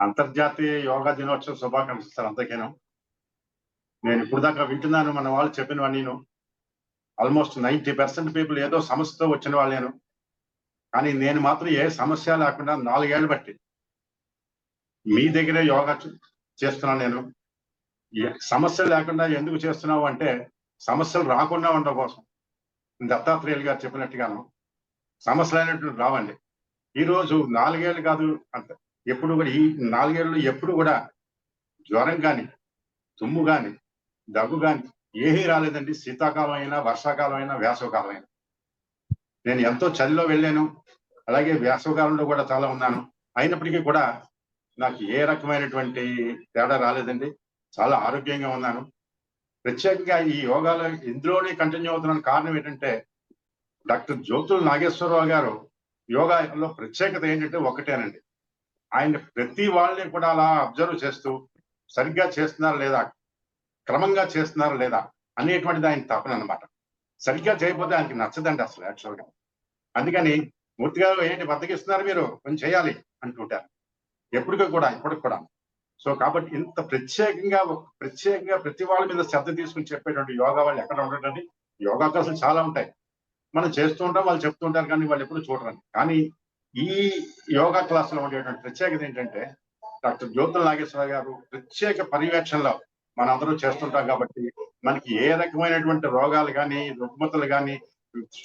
అంతర్జాతీయ యోగా దినోత్సవ శుభాకాంక్షలు సార్ అంతకేనా నేను ఇప్పుడు దాకా వింటున్నాను మన వాళ్ళు చెప్పినవన్నీ ఆల్మోస్ట్ నైంటీ పర్సెంట్ పీపుల్ ఏదో సమస్యతో వచ్చిన వాళ్ళేను. కానీ నేను మాత్రం ఏ సమస్య లేకుండా నాలుగేళ్ళు బట్టి మీ దగ్గరే యోగా చేస్తున్నాను నేను. సమస్య సమస్యలు లేకుండా ఎందుకు చేస్తున్నావు అంటే సమస్యలు రాకుండా ఉండడం కోసం. దత్తాత్రేయులు గారు చెప్పినట్టుగాను సమస్యలు అనేటువంటి రావండి. ఈ రోజు నాలుగేళ్ళు కాదు అంత. ఎప్పుడు కూడా ఈ నాలుగేళ్ళు ఎప్పుడు కూడా జ్వరం కానీ తుమ్ము కానీ దగ్గు కానీ ఏమీ రాలేదండి. శీతాకాలం అయినా వర్షాకాలం అయినా వేసవకాలం అయినా. నేను ఎంతో చలిలో వెళ్ళాను. అలాగే వేసవకాలంలో కూడా చాలా ఉన్నాను. అయినప్పటికీ కూడా నాకు ఏ రకమైనటువంటి తేడా రాలేదండి. చాలా ఆరోగ్యంగా ఉన్నాను. ప్రత్యేకంగా ఈ యోగాలో ఇందులోనే కంటిన్యూ అవుతున్న కారణం ఏంటంటే డాక్టర్ జ్యోతుల నాగేశ్వరరావు గారు యోగాలో ప్రత్యేకత ఏంటంటే ఒకటేనండి. ఆయన ప్రతి వాళ్ళని కూడా అలా అబ్జర్వ్ చేస్తూ సరిగ్గా చేస్తున్నారా లేదా? క్రమంగా చేస్తున్నారా లేదా? అనేటువంటిది ఆయన తపన అనమాట సరిగ్గా చేయకపోతే ఆయనకి నచ్చదండి అసలు యాక్చువల్గా అందుకని మూర్తి గారు ఏంటి బద్దకిస్తున్నారు మీరు? కొంచెం చేయాలి అంటుంటారు. ఎప్పటికీ కూడా ఇప్పటికి కూడా. సో కాబట్టి ఇంత ప్రత్యేకంగా ప్రత్యేకంగా ప్రతి వాళ్ళ మీద శ్రద్ధ తీసుకుని చెప్పేటువంటి యోగా వాళ్ళు ఎక్కడ ఉండటండి యోగా క్లాసులు చాలా ఉంటాయి. మనం చేస్తూ ఉంటాం వాళ్ళు చెప్తూ ఉంటారు కానీ వాళ్ళు ఎప్పుడు చూడరండి. కానీ ఈ యోగా క్లాసులో ఉండేటువంటి ప్రత్యేకత ఏంటంటే డాక్టర్ జ్యోతుల నాగేశ్వర గారు ప్రత్యేక పర్యవేక్షణలో మనందరూ చేస్తుంటాం కాబట్టి మనకి ఏ రకమైనటువంటి రోగాలు కానీ రుగ్మతలు కానీ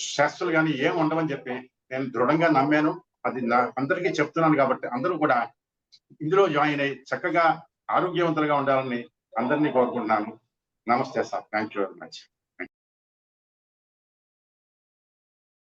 స్ట్రెస్లు కానీ ఏం ఉండవని చెప్పి నేను దృఢంగా నమ్మాను. అది నా అందరికీ చెప్తున్నాను కాబట్టి అందరూ కూడా ఇందులో జాయిన్ అయ్యి చక్కగా ఆరోగ్యవంతులుగా ఉండాలని అందరినీ కోరుకుంటున్నాను. నమస్తే sir. Thank you very much.